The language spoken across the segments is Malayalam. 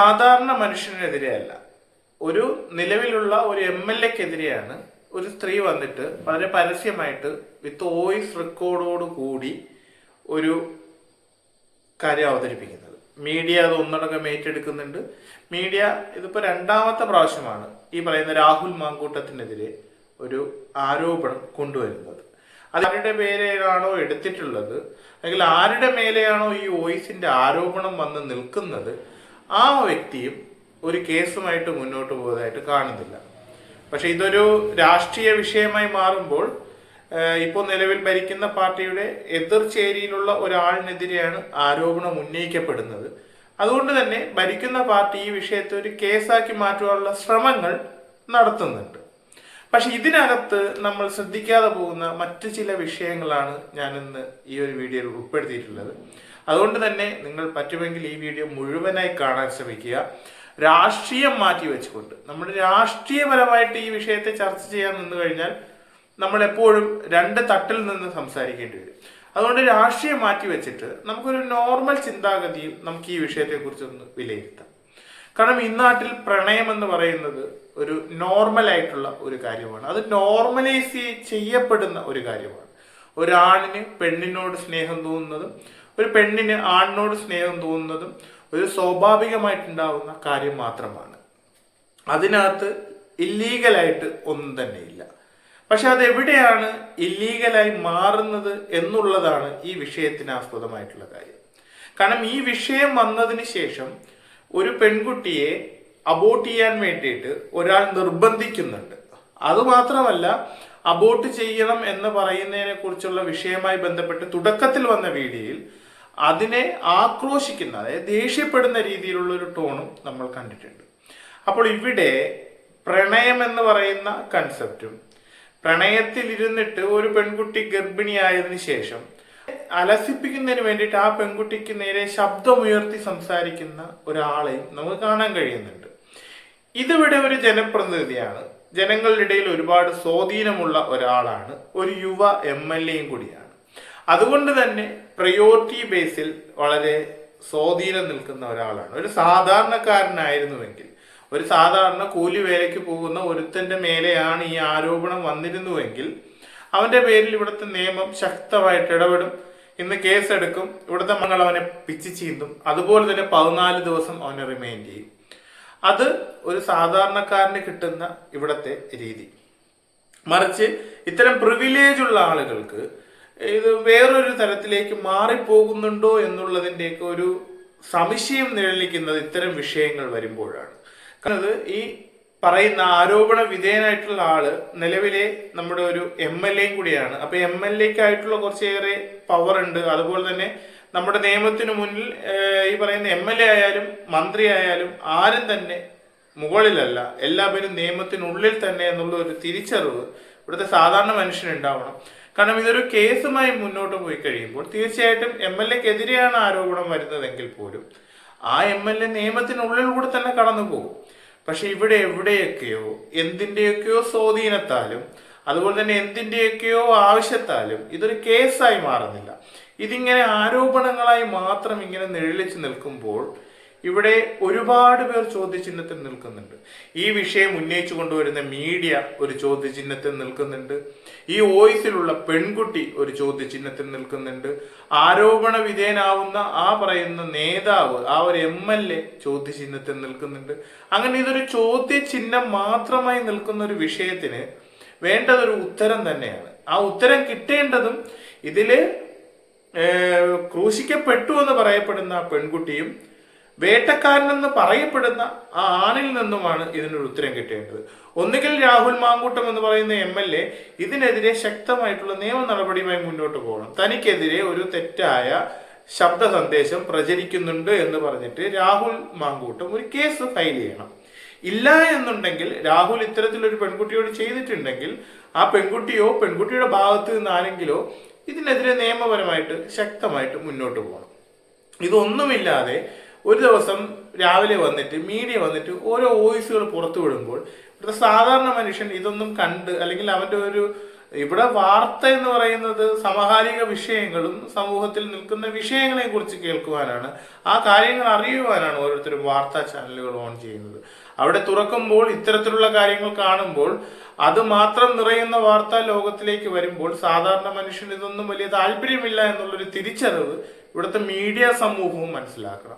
സാധാരണ മനുഷ്യനെതിരെയല്ല. ഒരു നിലവിലുള്ള ഒരു എം എൽ എക്കെതിരെയാണ് ഒരു സ്ത്രീ വന്നിട്ട് വളരെ പരസ്യമായിട്ട് വിത്ത് വോയിസ് റെക്കോർഡോട് കൂടി ഒരു കാര്യം അവതരിപ്പിക്കുന്നത്. മീഡിയ അത് ഒന്നടങ്കം ഏറ്റെടുക്കുന്നുണ്ട്. മീഡിയ ഇതിപ്പോ രണ്ടാമത്തെ പ്രാവശ്യമാണ് ഈ പറയുന്ന രാഹുൽ മാങ്കൂട്ടത്തിനെതിരെ ഒരു ആരോപണം കൊണ്ടുവരുന്നത്. അത് ആരുടെ പേരെയാണോ എടുത്തിട്ടുള്ളത്? അല്ലെങ്കിൽ ആരുടെ മേലെയാണോ ഈ വോയിസിന്റെ ആരോപണം വന്ന് നിൽക്കുന്നത്? ആ വ്യക്തിയും ഒരു കേസുമായിട്ട് മുന്നോട്ട് പോകുന്നതായിട്ട് കാണുന്നില്ല. പക്ഷെ ഇതൊരു രാഷ്ട്രീയ വിഷയമായി മാറുമ്പോൾ ഇപ്പോൾ നിലവിൽ ഭരിക്കുന്ന പാർട്ടിയുടെ എതിർചേരിയിലുള്ള ഒരാളിനെതിരെയാണ് ആരോപണം ഉന്നയിക്കപ്പെടുന്നത്. അതുകൊണ്ട് തന്നെ ഭരിക്കുന്ന പാർട്ടി ഈ വിഷയത്തെ ഒരു കേസാക്കി മാറ്റുവാനുള്ള ശ്രമങ്ങൾ നടത്തുന്നുണ്ട്. പക്ഷെ ഇതിനകത്ത് നമ്മൾ ശ്രദ്ധിക്കാതെ പോകുന്ന മറ്റു ചില വിഷയങ്ങളാണ് ഞാനിന്ന് ഈ ഒരു വീഡിയോയിൽ ഉൾപ്പെടുത്തിയിട്ടുള്ളത്. അതുകൊണ്ട് തന്നെ നിങ്ങൾ പറ്റുമെങ്കിൽ ഈ വീഡിയോ മുഴുവനായി കാണാൻ ശ്രമിക്കുക. രാഷ്ട്രീയം മാറ്റി വെച്ചുകൊണ്ട്. നമ്മൾ രാഷ്ട്രീയപരമായിട്ട് ഈ വിഷയത്തെ ചർച്ച ചെയ്യാൻ നിന്ന് കഴിഞ്ഞാൽ നമ്മൾ എപ്പോഴും രണ്ട് തട്ടിൽ നിന്ന് സംസാരിക്കേണ്ടി വരും. അതുകൊണ്ട് രാഷ്ട്രീയം മാറ്റി വെച്ചിട്ട് നമുക്കൊരു നോർമൽ ചിന്താഗതിയും നമുക്ക് ഈ വിഷയത്തെക്കുറിച്ചൊന്ന് വിലയിരുത്താം. കാരണം ഇന്നാട്ടിൽ പ്രണയം എന്ന് പറയുന്നത് ഒരു നോർമൽ ആയിട്ടുള്ള ഒരു കാര്യമാണ്. അത് നോർമലൈസ് ചെയ്യപ്പെടുന്ന ഒരു കാര്യമാണ്. ഒരാണിന് പെണ്ണിനോട് സ്നേഹം തോന്നുന്നതും ഒരു പെണ്ണിന് ആണിനോട് സ്നേഹം തോന്നുന്നതും ഒരു സ്വാഭാവികമായിട്ടുണ്ടാവുന്ന കാര്യം മാത്രമാണ്. അതിനകത്ത് ഇല്ലീഗലായിട്ട് ഒന്നും തന്നെയില്ല. പക്ഷെ അതെവിടെയാണ് ഇല്ലീഗലായി മാറുന്നത് എന്നുള്ളതാണ് ഈ വിഷയത്തിന് ആസ്പദമായിട്ടുള്ള കാര്യം. കാരണം ഈ വിഷയം വന്നതിന് ശേഷം ഒരു പെൺകുട്ടിയെ അബോട്ട് ചെയ്യാൻ വേണ്ടിയിട്ട് ഒരാൾ നിർബന്ധിക്കുന്നുണ്ട്. അതുമാത്രമല്ല അബോട്ട് ചെയ്യണം എന്ന് പറയുന്നതിനെ കുറിച്ചുള്ള വിഷയവുമായി ബന്ധപ്പെട്ട് തുടക്കത്തിൽ വന്ന വീഡിയോയിൽ അതിനെ ആക്രോശിക്കുന്ന അതായത് ദേഷ്യപ്പെടുന്ന രീതിയിലുള്ള ഒരു ടോണും നമ്മൾ കണ്ടിട്ടുണ്ട്. അപ്പോൾ ഇവിടെ പ്രണയം എന്ന് പറയുന്ന കൺസെപ്റ്റും പ്രണയത്തിൽ ഇരുന്നിട്ട് ഒരു പെൺകുട്ടി ഗർഭിണിയായതിനു ശേഷം അലസിപ്പിക്കുന്നതിന് വേണ്ടിയിട്ട് ആ പെൺകുട്ടിക്ക് നേരെ ശബ്ദമുയർത്തി സംസാരിക്കുന്ന ഒരാളെയും നമുക്ക് കാണാൻ കഴിയുന്നുണ്ട്. ഇതിവിടെ ഒരു ജനപ്രതിനിധിയാണ് ജനങ്ങളുടെ ഇടയിൽ ഒരുപാട് സ്വാധീനമുള്ള ഒരാളാണ് ഒരു യുവ എം എൽ എയും കൂടിയാണ്. അതുകൊണ്ട് തന്നെ പ്രയോറിറ്റി ബേസിൽ വളരെ സ്വാധീനം നിൽക്കുന്ന ഒരാളാണ്. ഒരു സാധാരണക്കാരനായിരുന്നുവെങ്കിൽ ഒരു സാധാരണ കൂലി വേലയ്ക്ക് പോകുന്ന ഒരുത്തന്റെ മേലെയാണ് ഈ ആരോപണം വന്നിരുന്നുവെങ്കിൽ അവന്റെ പേരിൽ ഇവിടുത്തെ നിയമം ശക്തമായിട്ട് ഇടപെടും. ഇന്ന് കേസെടുക്കും ഇവിടുത്തെ മംഗൾ അവനെ പിച്ച് ചീന്തും അതുപോലെ തന്നെ പതിനാല് ദിവസം അവനെ റിമൈൻഡ് ചെയ്യും. അത് ഒരു സാധാരണക്കാരന് കിട്ടുന്ന ഇവിടത്തെ രീതി. മറിച്ച് ഇത്തരം പ്രിവിലേജ് ഉള്ള ആളുകൾക്ക് ഇത് വേറൊരു തരത്തിലേക്ക് മാറിപ്പോകുന്നുണ്ടോ എന്നുള്ളതിന്റെയൊക്കെ ഒരു സംശയം നിലനിൽക്കുന്നത് ഇത്തരം വിഷയങ്ങൾ വരുമ്പോഴാണ്. കാരണം ഈ പറയുന്ന ആരോപണ വിധേയനായിട്ടുള്ള ആൾ നിലവിലെ നമ്മുടെ ഒരു എം എൽ എയും കൂടിയാണ്. അപ്പൊ എം എൽ എക്കായിട്ടുള്ള കുറച്ചേറെ പവർ ഉണ്ട്. അതുപോലെ തന്നെ നമ്മുടെ നിയമത്തിനു മുന്നിൽ ഈ പറയുന്ന എം എൽ എ ആയാലും മന്ത്രി ആയാലും ആരും തന്നെ മുകളിലല്ല. എല്ലാവരും നിയമത്തിനുള്ളിൽ തന്നെ എന്നുള്ള ഒരു തിരിച്ചറിവ് ഇവിടുത്തെ സാധാരണ മനുഷ്യനുണ്ടാവണം കാരണം ഇതൊരു കേസുമായി മുന്നോട്ട് പോയി കഴിയുമ്പോൾ തീർച്ചയായിട്ടും എം എൽ എക്കെതിരെയാണ് ആരോപണം വരുന്നതെങ്കിൽ പോലും ആ എം എൽ എ നിയമത്തിനുള്ളിൽ കൂടെ തന്നെ കടന്നു പോകും. പക്ഷെ ഇവിടെ എവിടെയൊക്കെയോ എന്തിന്റെയൊക്കെയോ സ്വാധീനത്താലും അതുപോലെ തന്നെ എന്തിന്റെയൊക്കെയോ ആവശ്യത്താലും ഇതൊരു കേസായി മാറുന്നില്ല. ഇതിങ്ങനെ ആരോപണങ്ങളായി മാത്രം ഇങ്ങനെ നിഴലിച്ച് നിൽക്കുമ്പോൾ ഇവിടെ ഒരുപാട് പേർ ചോദ്യചിഹ്നത്തിൽ നിൽക്കുന്നുണ്ട്. ഈ വിഷയം ഉന്നയിച്ചു കൊണ്ടുവരുന്ന മീഡിയ ഒരു ചോദ്യചിഹ്നത്തിൽ നിൽക്കുന്നുണ്ട്. ഈ വോയിസിലുള്ള പെൺകുട്ടി ഒരു ചോദ്യചിഹ്നത്തിൽ നിൽക്കുന്നുണ്ട്. ആരോപണ വിധേയനാവുന്ന ആ പറയുന്ന നേതാവ് ആ ഒരു എം എൽ എ ചോദ്യചിഹ്നത്തിൽ നിൽക്കുന്നുണ്ട്. അങ്ങനെ ഇതൊരു ചോദ്യചിഹ്നം മാത്രമായി നിൽക്കുന്ന ഒരു വിഷയത്തിന് വേണ്ടതൊരു ഉത്തരം തന്നെയാണ്. ആ ഉത്തരം കിട്ടേണ്ടതും ഇതിൽ ക്രൂശിക്കപ്പെട്ടു എന്ന് പറയപ്പെടുന്ന പെൺകുട്ടിയും വേട്ടക്കാരനെന്ന് പറയപ്പെടുന്ന ആ ആണിൽ നിന്നുമാണ് ഇതിനൊരു ഉത്തരം കിട്ടേണ്ടത്. ഒന്നുകിൽ രാഹുൽ മാങ്കൂട്ടം എന്ന് പറയുന്ന എം എൽ എ ഇതിനെതിരെ ശക്തമായിട്ടുള്ള നിയമ നടപടിയുമായി മുന്നോട്ട് പോകണം. തനിക്കെതിരെ ഒരു തെറ്റായ ശബ്ദ സന്ദേശം പ്രചരിക്കുന്നുണ്ട് എന്ന് പറഞ്ഞിട്ട് രാഹുൽ മാങ്കൂട്ടം ഒരു കേസ് ഫയൽ ചെയ്യണം. ഇല്ല എന്നുണ്ടെങ്കിൽ രാഹുൽ ഇത്തരത്തിലൊരു പെൺകുട്ടിയോട് ചെയ്തിട്ടുണ്ടെങ്കിൽ ആ പെൺകുട്ടിയോ പെൺകുട്ടിയുടെ ഭാഗത്ത് നിന്ന് ആരെങ്കിലോ ഇതിനെതിരെ നിയമപരമായിട്ട് ശക്തമായിട്ട് മുന്നോട്ട് പോകണം. ഇതൊന്നുമില്ലാതെ ഒരു ദിവസം രാവിലെ വന്നിട്ട് മീഡിയ വന്നിട്ട് ഓരോ വോയിസുകൾ പുറത്തു വിടുമ്പോൾ ഇവിടുത്തെ സാധാരണ മനുഷ്യൻ ഇതൊന്നും കണ്ട് അല്ലെങ്കിൽ അവന്റെ ഒരു ഇവിടെ വാർത്ത എന്ന് പറയുന്നത് സമകാലിക വിഷയങ്ങളും സമൂഹത്തിൽ നിൽക്കുന്ന വിഷയങ്ങളെ കുറിച്ച് കേൾക്കുവാനാണ്. ആ കാര്യങ്ങൾ അറിയുവാനാണ് ഓരോരുത്തരും വാർത്താ ചാനലുകൾ ഓൺ ചെയ്യുന്നത്. അവിടെ തുറക്കുമ്പോൾ ഇത്തരത്തിലുള്ള കാര്യങ്ങൾ കാണുമ്പോൾ അത് മാത്രം നിറയുന്ന വാർത്താ ലോകത്തിലേക്ക് വരുമ്പോൾ സാധാരണ മനുഷ്യന് ഇതൊന്നും വലിയ താല്പര്യമില്ല എന്നുള്ളൊരു തിരിച്ചറിവ് ഇവിടുത്തെ മീഡിയ സമൂഹവും മനസ്സിലാക്കണം.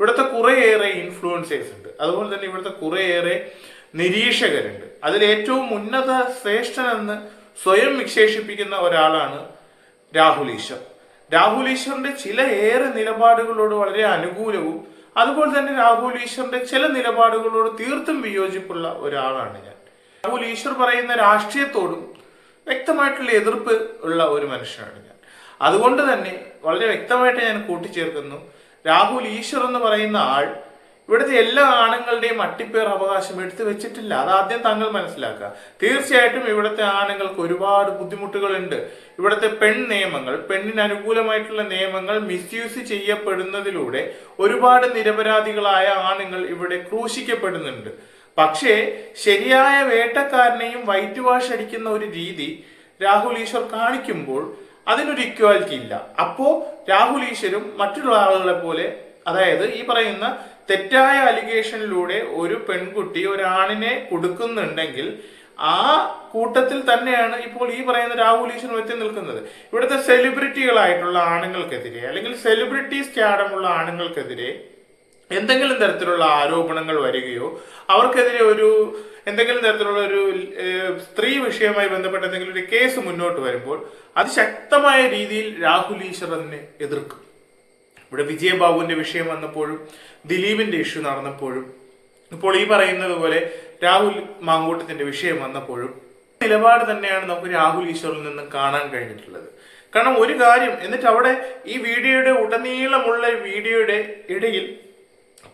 ഇവിടുത്തെ കുറേയേറെ ഇൻഫ്ലുവൻസേഴ്സ് ഉണ്ട്. അതുപോലെ തന്നെ ഇവിടുത്തെ കുറേയേറെ നിരീക്ഷകരുണ്ട്. അതിൽ ഏറ്റവും ഉന്നത ശ്രേഷ്ഠനെന്ന് സ്വയം വിശേഷിപ്പിക്കുന്ന ഒരാളാണ് രാഹുൽ ഈശ്വർ. രാഹുൽ ഈശ്വറിന്റെ ചില ഏറെ നിലപാടുകളോട് വളരെ അനുകൂലവും അതുപോലെ തന്നെ രാഹുൽ ഈശ്വറിന്റെ ചില നിലപാടുകളോട് തീർത്തും വിയോജിപ്പുള്ള ഒരാളാണ് ഞാൻ. രാഹുൽ ഈശ്വർ പറയുന്ന രാഷ്ട്രീയത്തോടും വ്യക്തമായിട്ടുള്ള എതിർപ്പ് ഉള്ള ഒരു മനുഷ്യനാണ് ഞാൻ. അതുകൊണ്ട് തന്നെ വളരെ വ്യക്തമായിട്ട് ഞാൻ കൂട്ടിച്ചേർക്കുന്നു. രാഹുൽ ഈശ്വർ എന്ന് പറയുന്ന ആൾ ഇവിടുത്തെ എല്ലാ ആണുങ്ങളുടെയും അട്ടിപ്പേർ അവകാശം എടുത്തു വെച്ചിട്ടില്ല. അത് ആദ്യം താങ്കൾ മനസ്സിലാക്കുക. തീർച്ചയായിട്ടും ഇവിടുത്തെ ആണുങ്ങൾക്ക് ഒരുപാട് ബുദ്ധിമുട്ടുകളുണ്ട്. ഇവിടുത്തെ പെൺ നിയമങ്ങൾ പെണ്ണിന് അനുകൂലമായിട്ടുള്ള നിയമങ്ങൾ മിസ്യൂസ് ചെയ്യപ്പെടുന്നതിലൂടെ ഒരുപാട് നിരപരാധികളായ ആണുങ്ങൾ ഇവിടെ ക്രൂശിക്കപ്പെടുന്നുണ്ട്. പക്ഷേ ശരിയായ വേട്ടക്കാരനെയും വൈറ്റ് വാഷ് അടിക്കുന്ന ഒരു രീതി രാഹുൽ ഈശ്വർ കാണിക്കുമ്പോൾ അതിനൊരു ഇക്വാലിറ്റി ഇല്ല. അപ്പോ രാഹുൽ ഈശ്വരും മറ്റുള്ള ആളുകളെ പോലെ അതായത് ഈ പറയുന്ന തെറ്റായ അലിഗേഷനിലൂടെ ഒരു പെൺകുട്ടി ഒരാണിനെ കൊടുക്കുന്നുണ്ടെങ്കിൽ ആ കൂട്ടത്തിൽ തന്നെയാണ് ഇപ്പോൾ ഈ പറയുന്ന രാഹുൽ ഈശ്വരൻ എത്തി നിൽക്കുന്നത്. ഇവിടുത്തെ സെലിബ്രിറ്റികളായിട്ടുള്ള ആണുങ്ങൾക്കെതിരെ അല്ലെങ്കിൽ സെലിബ്രിറ്റി സ്റ്റാഡമുള്ള ആണുങ്ങൾക്കെതിരെ എന്തെങ്കിലും തരത്തിലുള്ള ആരോപണങ്ങൾ വരികയോ അവർക്കെതിരെ ഒരു എന്തെങ്കിലും തരത്തിലുള്ള ഒരു സ്ത്രീ വിഷയവുമായി ബന്ധപ്പെട്ട എന്തെങ്കിലും ഒരു കേസ് മുന്നോട്ട് വരുമ്പോൾ അത് ശക്തമായ രീതിയിൽ രാഹുൽ ഈശ്വറിനെ എതിർക്കും. ഇവിടെ വിജയബാബുവിന്റെ വിഷയം വന്നപ്പോഴും ദിലീപിന്റെ ഇഷ്യൂ നടന്നപ്പോഴും ഇപ്പോൾ ഈ പറയുന്നത് പോലെ രാഹുൽ മാങ്കൂട്ടത്തിന്റെ വിഷയം വന്നപ്പോഴും നിലപാട് തന്നെയാണ് നമുക്ക് രാഹുൽ ഈശ്വറിൽ നിന്നും കാണാൻ കഴിഞ്ഞിട്ടുള്ളത്. കാരണം ഒരു കാര്യം എന്നിട്ട് അവിടെ ഈ വീഡിയോയുടെ ഉടനീളമുള്ള വീഡിയോയുടെ ഇടയിൽ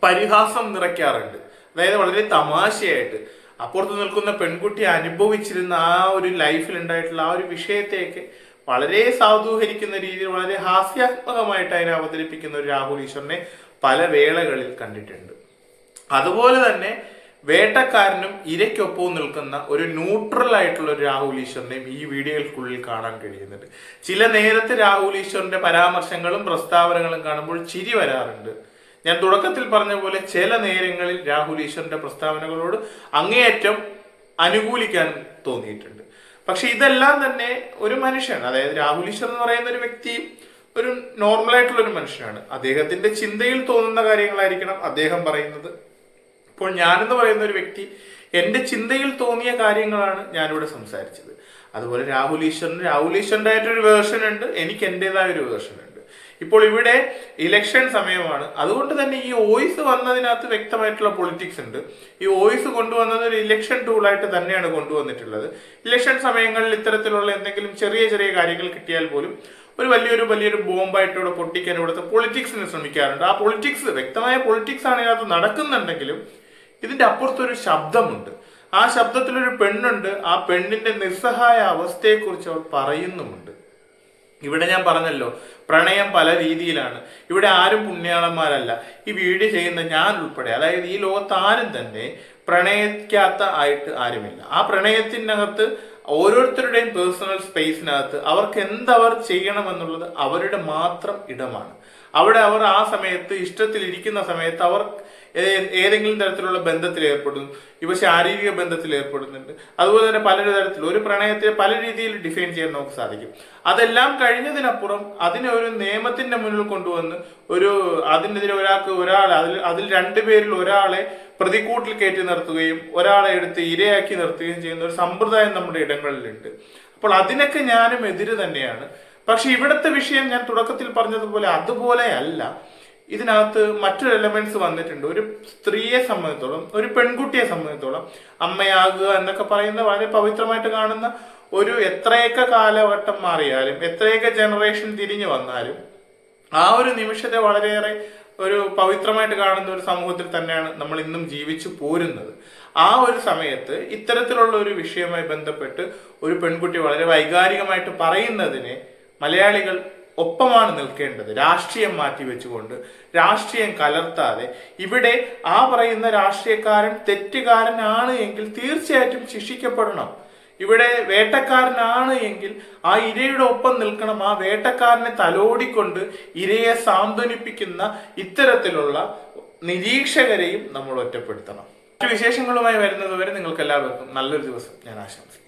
പരിഹാസം നിറയ്ക്കാറുണ്ട്. അതായത് വളരെ തമാശയായിട്ട് അപ്പുറത്ത് നിൽക്കുന്ന പെൺകുട്ടി അനുഭവിച്ചിരുന്ന ആ ഒരു ലൈഫിൽ ഉണ്ടായിട്ടുള്ള ആ ഒരു വിഷയത്തെയൊക്കെ വളരെ സാധൂകരിക്കുന്ന രീതിയിൽ വളരെ ഹാസ്യാത്മകമായിട്ട് അതിനെ അവതരിപ്പിക്കുന്ന ഒരു രാഹുൽ ഈശ്വറിനെ പല വേളകളിൽ കണ്ടിട്ടുണ്ട്. അതുപോലെ തന്നെ വേട്ടക്കാരനും ഇരയ്ക്കൊപ്പവും നിൽക്കുന്ന ഒരു ന്യൂട്രൽ ആയിട്ടുള്ള ഒരു രാഹുൽ ഈശ്വറിനെയും ഈ വീഡിയോകൾക്കുള്ളിൽ കാണാൻ കഴിയുന്നുണ്ട്. ചില നേരത്തെ രാഹുൽ ഈശ്വറിന്റെ പരാമർശങ്ങളും പ്രസ്താവനകളും കാണുമ്പോൾ ചിരി വരാറുണ്ട്. ഞാൻ തുടക്കത്തിൽ പറഞ്ഞ പോലെ ചില നേരങ്ങളിൽ രാഹുൽ ഈശ്വറിന്റെ പ്രസ്താവനകളോട് അങ്ങേയറ്റം അനുകൂലിക്കാൻ തോന്നിയിട്ടുണ്ട്. പക്ഷെ ഇതെല്ലാം തന്നെ ഒരു മനുഷ്യൻ അതായത് രാഹുൽ ഈശ്വർ എന്ന് പറയുന്ന ഒരു വ്യക്തി ഒരു നോർമൽ ആയിട്ടുള്ള ഒരു മനുഷ്യനാണ്. അദ്ദേഹത്തിന്റെ ചിന്തയിൽ തോന്നുന്ന കാര്യങ്ങളായിരിക്കണം അദ്ദേഹം പറയുന്നത്. ഇപ്പോൾ ഞാനെന്ന് പറയുന്ന ഒരു വ്യക്തി എന്റെ ചിന്തയിൽ തോന്നിയ കാര്യങ്ങളാണ് ഞാനിവിടെ സംസാരിച്ചത്. അതുപോലെ രാഹുൽ ഈശ്വറിന് രാഹുൽ ഈശ്വറിന്റെ ആയിട്ടൊരു വേർഷൻ ഉണ്ട്. എനിക്ക് എന്റെതായ ഒരു വേർഷൻ ഉണ്ട്. ഇപ്പോൾ ഇവിടെ ഇലക്ഷൻ സമയമാണ്. അതുകൊണ്ട് തന്നെ ഈ വോയിസ് വന്നതിനകത്ത് വ്യക്തമായിട്ടുള്ള പൊളിറ്റിക്സ് ഉണ്ട്. ഈ വോയിസ് കൊണ്ടുവന്നത് ഒരു ഇലക്ഷൻ ടൂളായിട്ട് തന്നെയാണ് കൊണ്ടുവന്നിട്ടുള്ളത്. ഇലക്ഷൻ സമയങ്ങളിൽ ഇത്തരത്തിലുള്ള എന്തെങ്കിലും ചെറിയ ചെറിയ കാര്യങ്ങൾ കിട്ടിയാൽ പോലും ഒരു വലിയൊരു വലിയൊരു ബോംബായിട്ട് ഇവിടെ പൊട്ടിക്കാൻ ഇവിടുത്തെ പൊളിറ്റിക്സിന് ശ്രമിക്കാറുണ്ട്. ആ പൊളിറ്റിക്സ് വ്യക്തമായ പൊളിറ്റിക്സ് ആണ് ഇതിനകത്ത് നടക്കുന്നുണ്ടെങ്കിലും ഇതിന്റെ അപ്പുറത്തൊരു ശബ്ദമുണ്ട്. ആ ശബ്ദത്തിലൊരു പെണ്ണുണ്ട്. ആ പെണ്ണിന്റെ നിസ്സഹായ അവസ്ഥയെക്കുറിച്ച് അവൾ പറയുന്നുമുണ്ട്. ഇവിടെ ഞാൻ പറഞ്ഞല്ലോ പ്രണയം പല രീതിയിലാണ്. ഇവിടെ ആരും പുണ്യാളന്മാരല്ല. ഈ വീഡിയോ ചെയ്യുന്ന ഞാൻ ഉൾപ്പെടെ അതായത് ഈ ലോകത്ത് ആരും തന്നെ പ്രണയിക്കാത്ത ആയിട്ട് ആരുമില്ല. ആ പ്രണയത്തിനകത്ത് ഓരോരുത്തരുടെയും പേഴ്സണൽ സ്പേസിനകത്ത് അവർക്ക് എന്തവർ ചെയ്യണമെന്നുള്ളത് അവരുടെ മാത്രം ഇടമാണ്. അവിടെ അവർ ആ സമയത്ത് ഇഷ്ടത്തിൽ ഇരിക്കുന്ന സമയത്ത് അവർ ഏതെങ്കിലും തരത്തിലുള്ള ബന്ധത്തിൽ ഏർപ്പെടുന്നു. ഇവ ശാരീരിക ബന്ധത്തിൽ ഏർപ്പെടുന്നുണ്ട്. അതുപോലെ തന്നെ പല തരത്തിൽ ഒരു പ്രണയത്തെ പല രീതിയിൽ ഡിഫൈൻ ചെയ്യാൻ നമുക്ക് സാധിക്കും. അതെല്ലാം കഴിഞ്ഞതിനപ്പുറം അതിനെ ഒരു നിയമത്തിന്റെ മുന്നിൽ കൊണ്ടുവന്ന് ഒരു അതിനെതിരെ ഒരാൾക്ക് ഒരാൾ അതിൽ അതിൽ രണ്ടുപേരിൽ ഒരാളെ പ്രതിക്കൂട്ടിൽ കയറ്റി നിർത്തുകയും ഒരാളെ എടുത്ത് ഇരയാക്കി നിർത്തുകയും ചെയ്യുന്ന ഒരു സമ്പ്രദായം നമ്മുടെ ഇടങ്ങളിലുണ്ട്. അപ്പോൾ അതിനൊക്കെ ഞാനും എതിര് തന്നെയാണ്. പക്ഷെ ഇവിടുത്തെ വിഷയം ഞാൻ തുടക്കത്തിൽ പറഞ്ഞതുപോലെ അതുപോലെ അല്ല. ഇതിനകത്ത് മറ്റൊരു എലമെന്റ്സ് വന്നിട്ടുണ്ട്. ഒരു സ്ത്രീയെ സംബന്ധിച്ചോളം ഒരു പെൺകുട്ടിയെ സംബന്ധിച്ചോളം അമ്മയാകുക എന്നൊക്കെ പറയുന്നത് വളരെ പവിത്രമായിട്ട് കാണുന്ന ഒരു എത്രയൊക്കെ കാലഘട്ടം മാറിയാലും എത്രയൊക്കെ ജനറേഷൻ തിരിഞ്ഞു വന്നാലും ആ ഒരു നിമിഷത്തെ വളരെയേറെ ഒരു പവിത്രമായിട്ട് കാണുന്ന ഒരു സമൂഹത്തിൽ തന്നെയാണ് നമ്മൾ ഇന്നും ജീവിച്ചു പോരുന്നത്. ആ ഒരു സമയത്ത് ഇത്തരത്തിലുള്ള ഒരു വിഷയവുമായി ബന്ധപ്പെട്ട് ഒരു പെൺകുട്ടി വളരെ വൈകാരികമായിട്ട് പറയുന്നതിനെ മലയാളികൾ ഒപ്പമാണ് നിൽക്കേണ്ടത്. രാഷ്ട്രീയം മാറ്റി വെച്ചുകൊണ്ട് രാഷ്ട്രീയം കലർത്താതെ. ഇവിടെ ആ പറയുന്ന രാഷ്ട്രീയക്കാരൻ തെറ്റുകാരനാണ് എങ്കിൽ തീർച്ചയായിട്ടും ശിക്ഷിക്കപ്പെടണം. ഇവിടെ വേട്ടക്കാരനാണ് എങ്കിൽ ആ ഇരയുടെ ഒപ്പം നിൽക്കണം. ആ വേട്ടക്കാരനെ തലോടിക്കൊണ്ട് ഇരയെ സാന്ത്വനിപ്പിക്കുന്ന ഇത്തരത്തിലുള്ള നിരീക്ഷകരെയും നമ്മൾ ഒറ്റപ്പെടുത്തണം. മറ്റു വിശേഷങ്ങളുമായി വരുന്നത് വരെ നിങ്ങൾക്ക് എല്ലാവർക്കും നല്ലൊരു ദിവസം. ഞാൻ ആശംസിക്കുന്നു.